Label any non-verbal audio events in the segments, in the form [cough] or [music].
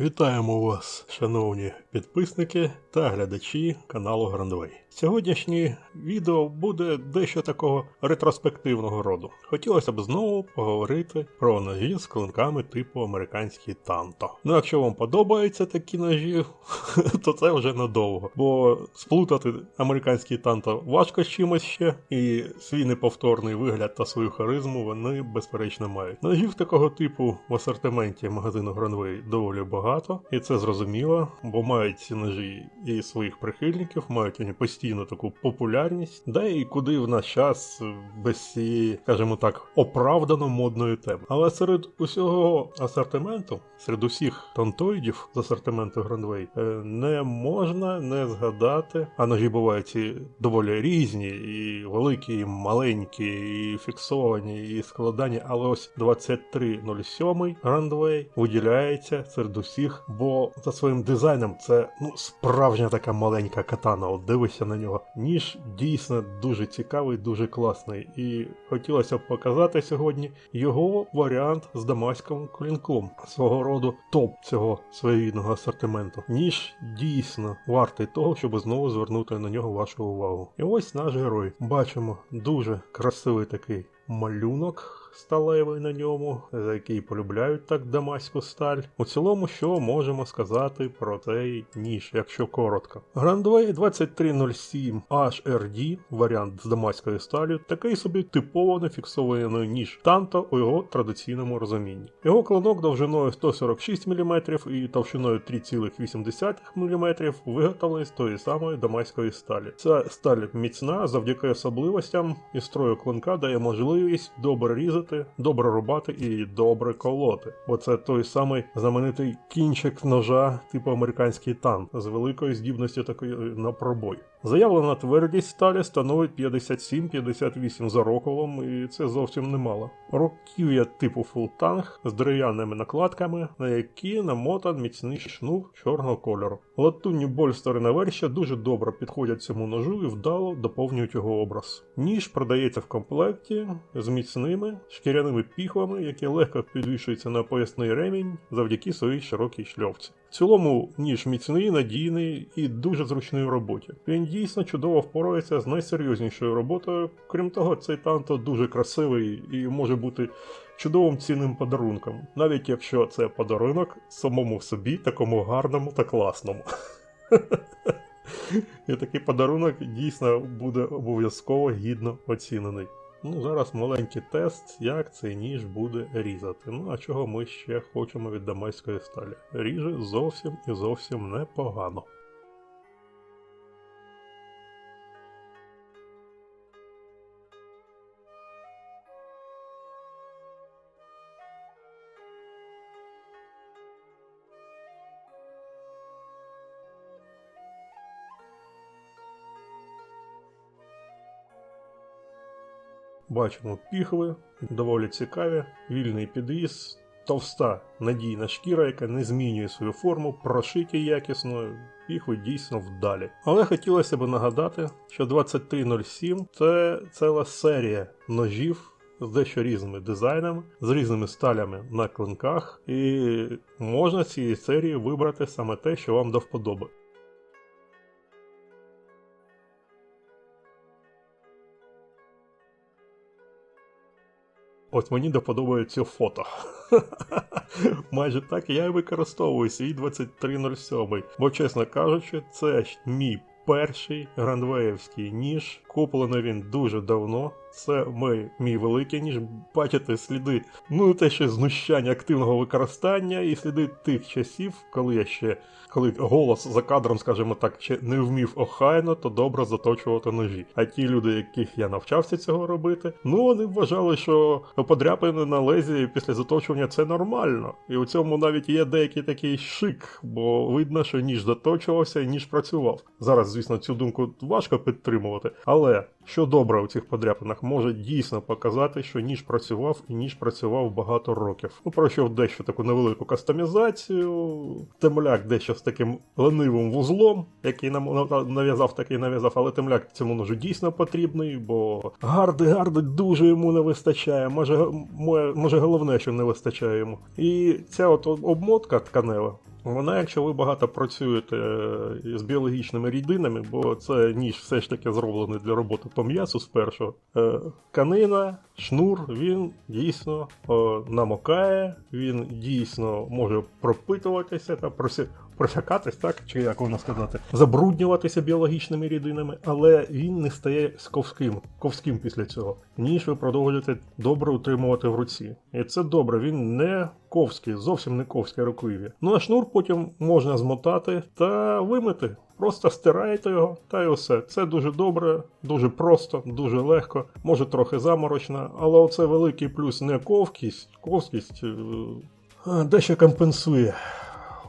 Вітаємо вас, шановні підписники та глядачі каналу Грандвей. Сьогоднішнє відео буде дещо такого ретроспективного роду. Хотілося б знову поговорити про ножі з клинками типу американський танто. Ну, якщо вам подобаються такі ножі, [laughs] то це вже надовго. Бо сплутати американський танто важко з чимось ще, і свій неповторний вигляд та свою харизму вони безперечно мають. Ножів такого типу в асортименті магазину Гранвей доволі багато, і це зрозуміло, бо мають ці ножі і своїх прихильників, мають вони постійно таку популярність, да і куди в наш час без цієї, скажімо так, оправдано модної теми. Але серед усього асортименту, серед усіх тантоїдів з асортименту Грандвей, не можна не згадати, а ножі бувають і доволі різні, і великі, і маленькі, і фіксовані, і складані, але ось 2307 Грандвей виділяється серед усіх, бо за своїм дизайном це ну справжня така маленька катана. От дивишся на нього. Ніж дійсно дуже цікавий, дуже класний. І хотілося б показати сьогодні його варіант з дамаським клінком, свого роду топ цього своєрідного асортименту. Ніж дійсно вартий того, щоб знову звернути на нього вашу увагу. І ось наш герой. Бачимо дуже красивий такий малюнок. Сталевий на ньому, за який полюбляють так дамаську сталь. У цілому, що можемо сказати про цей ніж, якщо коротко. Грандвей 2307 HRD, варіант з дамаською сталю, такий собі типово нефіксований ніж танто у його традиційному розумінні. Його клинок довжиною 146 мм і товщиною 3,8 мм виготовлений з тої самої дамаської сталі. Ця сталь міцна завдяки особливостям і строю клинка дає можливість добре різати, добре рубати і добре колоти. Бо це той самий знаменитий кінчик ножа, типу американський танк, з великою здібністю такої на пробой. Заявлена твердість сталі становить 57-58 за роколом, і це зовсім немало. Руків'я типу фултанг з дерев'яними накладками, на які намотан міцний шнур чорного кольору. Латунні больстери на верші дуже добре підходять цьому ножу і вдало доповнюють його образ. Ніж продається в комплекті з міцними шкіряними піхвами, які легко підвішуються на поясний ремінь завдяки своїй широкій шльовці. В цілому ніж міцний, надійний і дуже зручний у роботі. Він дійсно чудово впорається з найсерйознішою роботою. Крім того, цей танто дуже красивий і може бути чудовим цінним подарунком, навіть якщо це подарунок самому собі, такому гарному та класному. [laughs] І такий подарунок дійсно буде обов'язково гідно оцінений. Ну, зараз маленький тест, як цей ніж буде різати. Ну, а чого ми ще хочемо від дамайської сталі? Ріже зовсім і зовсім непогано. Бачимо піхви, доволі цікаві, вільний підвіз, товста надійна шкіра, яка не змінює свою форму, прошиті якісно, піхви дійсно вдалі. Але хотілося б нагадати, що 2307 це ціла серія ножів. З дещо різними дизайнами, з різними сталями на клинках, і можна цієї серії вибрати саме те, що вам до вподоби. Ось мені доподобається фото. [laughs] Майже так я і використовую свій 2307. Бо, чесно кажучи, це ж мій перший грандвеївський ніж. Куплений він дуже давно. Це мій, мій великий ніж. Бачите сліди, ну те ще знущання активного використання і сліди тих часів, коли я ще коли голос за кадром, скажімо так, ще не вмів охайно, то добре заточувати ножі. А ті люди, яких я навчався цього робити, ну вони вважали, що подряпини на лезі після заточування це нормально. І у цьому навіть є деякий такий шик, бо видно, що ніж заточувався ніж працював. Зараз, звісно, цю думку важко підтримувати, але що добре у цих подряпинах, може дійсно показати, що ніж працював і ніж працював багато років. Ну, пройшов дещо таку невелику кастомізацію, темляк дещо з таким ленивим вузлом, який нам нав'язав, такий нав'язав, але темляк цьому ножу дійсно потрібний, бо гарди, гарди дуже йому не вистачає. Може, може головне, що не вистачає йому. І ця от обмотка тканева. Вона, якщо ви багато працюєте е, з біологічними рідинами, бо це ніж все ж таки зроблений для роботи по м'ясу спершу. канина, Тканина, шнур, він дійсно е, намокає, він дійсно може пропитуватися та просякатись, так чи як можна сказати, забруднюватися біологічними рідинами, але він не стає ковським, ковським після цього. Ніж ви продовжуєте добре утримувати в руці. І це добре, він не ковський, зовсім не ковське руків'я. Ну а шнур потім можна змотати та вимити. Просто стираєте його та й усе. Це дуже добре, дуже просто, дуже легко, може трохи заморочно, але оце великий плюс не ковкість, ковськість е, е, дещо компенсує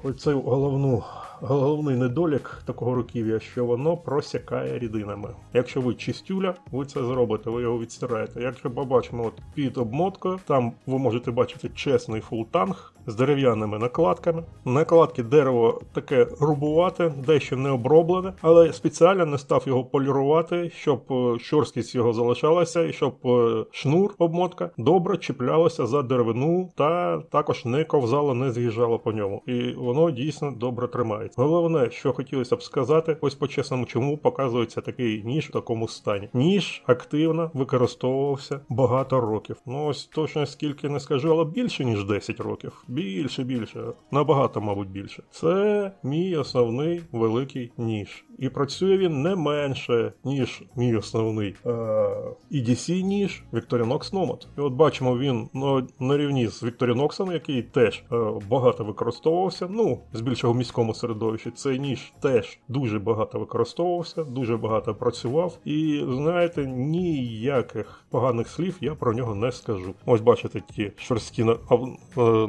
оцей головну, головний недолік такого руків'я, що воно просякає рідинами. Якщо ви чистюля, ви це зробите, ви його відстираєте. Якщо побачимо от під обмоткою, там ви можете бачити чесний фултанг з дерев'яними накладками. Накладки дерево таке грубувате, дещо не оброблене, але спеціально не став його полірувати, щоб е, шорсткість його залишалася, і щоб е, шнур обмотка добре чіплялася за деревину та також не ковзало, не з'їжджало по ньому. І воно дійсно добре тримається. Головне, що хотілося б сказати, ось по чесному, чому показується такий ніж в такому стані. Ніж активно використовувався багато років. Ну ось точно скільки не скажу, але більше ніж 10 років. Більше, більше, набагато, мабуть, більше. Це мій основний великий ніж. І працює він не менше, ніж мій основний е- EDC ніж Victorinox Nomad. І от бачимо, він на, на рівні з Victorinox, який теж е, багато використовувався. Ну, з більшого міському середовищі. Цей ніж теж дуже багато використовувався, дуже багато працював. І знаєте, ніяких поганих слів я про нього не скажу. Ось бачите, ті шорсткі е,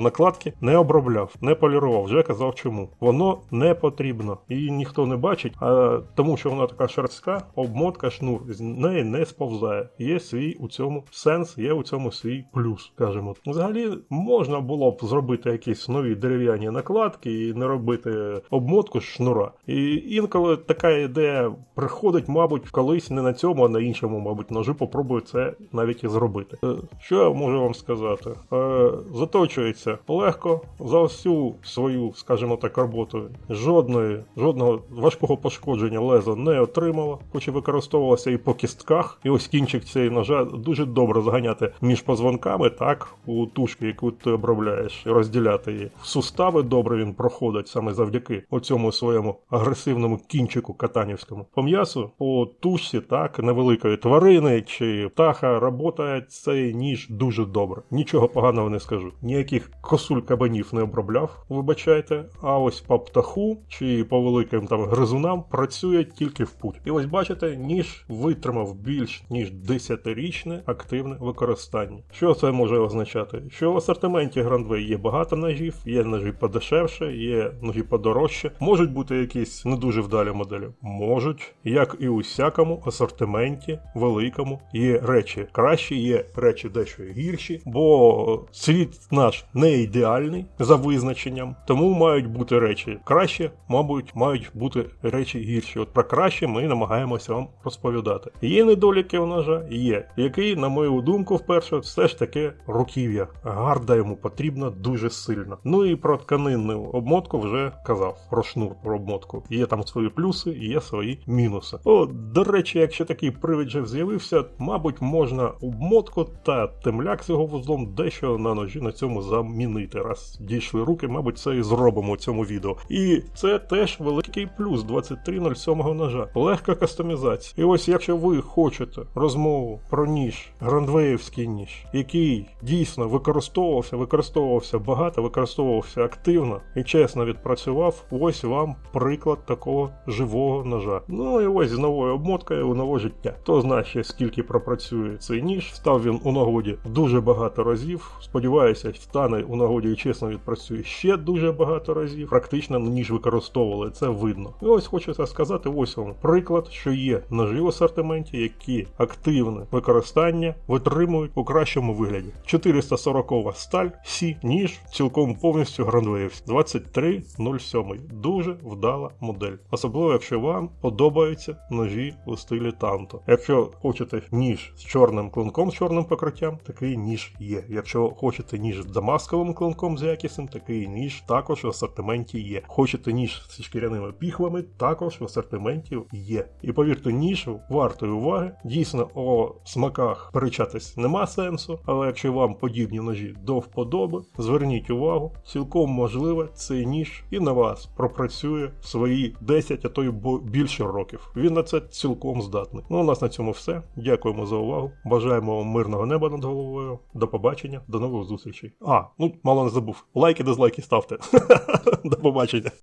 накладки не обробляв, не полірував. Вже казав чому. Воно не потрібно. Її ніхто не бачить, а тому, що вона така шорстка, обмотка шнур з неї не сповзає. Є свій у цьому сенс, є у цьому свій плюс, скажімо. Взагалі можна було б зробити якісь нові дерев'яні накладки і не робити обмотку шнура. І інколи така ідея приходить, мабуть, колись не на цьому, а на іншому, мабуть, ножі попробую це навіть і зробити. Е, Що я можу вам сказати? Е, Заточується легко за всю свою, скажімо так, роботу. Жодної, жодного важкого пошкодження лезо не отримало, хоч і використовувалося і по кістках. І ось кінчик цієї ножа дуже добре заганяти між позвонками, так, у тушки, яку ти обробляєш, і розділяти її. В сустави добре він проходить саме завдяки оцьому своєму агресивному кінчику катанівському. По м'ясу, по тушці, так, невеликої тварини чи птаха, роботає цей ніж дуже добре. Нічого поганого не скажу. Ніяких косуль кабанів не обробляв, вибачайте. А ось по птаху чи по великим там гризунам працює тільки в путь. І ось бачите, ніж витримав більш ніж 10-річне активне використання. Що це може означати? Що в асортименті Grandway є багато ножів, є ножі подешевше, є ножі подорожче. Можуть бути якісь не дуже вдалі моделі. Можуть, як і у всякому асортименті великому, є речі кращі, є речі дещо гірші, бо світ наш не ідеальний за визначенням, тому мають бути речі краще, мабуть, мають бути речі гірші. От про краще ми намагаємося вам розповідати. Є недоліки у ножа, є, який, на мою думку, вперше все ж таки руків'я. Гарда йому потрібна дуже сильно. Ну і про тканинну обмотку вже казав. Про шнур про обмотку. Є там свої плюси, і є свої мінуси. О, до речі, якщо такий привід вже з'явився, мабуть, можна обмотку та темляк з його вузлом дещо на ножі на цьому замінити. Раз дійшли руки, мабуть, це і зробимо у цьому відео. І це теж великий плюс 2307 ножа. Легка кастомізація. І ось якщо ви хочете розмову про ніж, грандвеївський ніж, який дійсно використовувався, використовувався багато, використовувався активно і чесно відпрацював, ось вам приклад такого живого ножа. Ну і ось з новою обмоткою у нове життя. Хто знає ще скільки пропрацює цей ніж, став він у нагоді дуже багато разів. Сподіваюся, стане у нагоді і чесно відпрацює ще дуже багато разів. Практично ніж використовували, це видно. І ось хочеться сказати ось вам приклад, що є ножі в асортименті, які активне використання витримують у кращому вигляді. 440 сталь, Сі, ніж цілком повністю Грандвеївський. 2307. Дуже вдала модель. Особливо, якщо вам подобаються ножі у стилі танто. Якщо хочете ніж з чорним клинком, з чорним покриттям, такий ніж є. Якщо хочете ніж з дамасковим клинком з якісним, такий ніж також в асортименті є. Хочете ніж зі шкіряними піхвами, також в асортименті є. І повірте, ніж вартої уваги. Дійсно, о смаках перечатись нема сенсу, але якщо вам подібні ножі до вподоби, зверніть увагу, цілком можливо, цей ніж і на вас пропрацює свої 10, а то й більше років. Він на це цілком здатний. Ну, у нас на цьому все. Дякуємо за увагу. Бажаємо вам мирного неба над головою. До побачення, до нових зустрічей. А, ну мало не забув. Лайки, дизлайки ставте. [laughs] До побачення.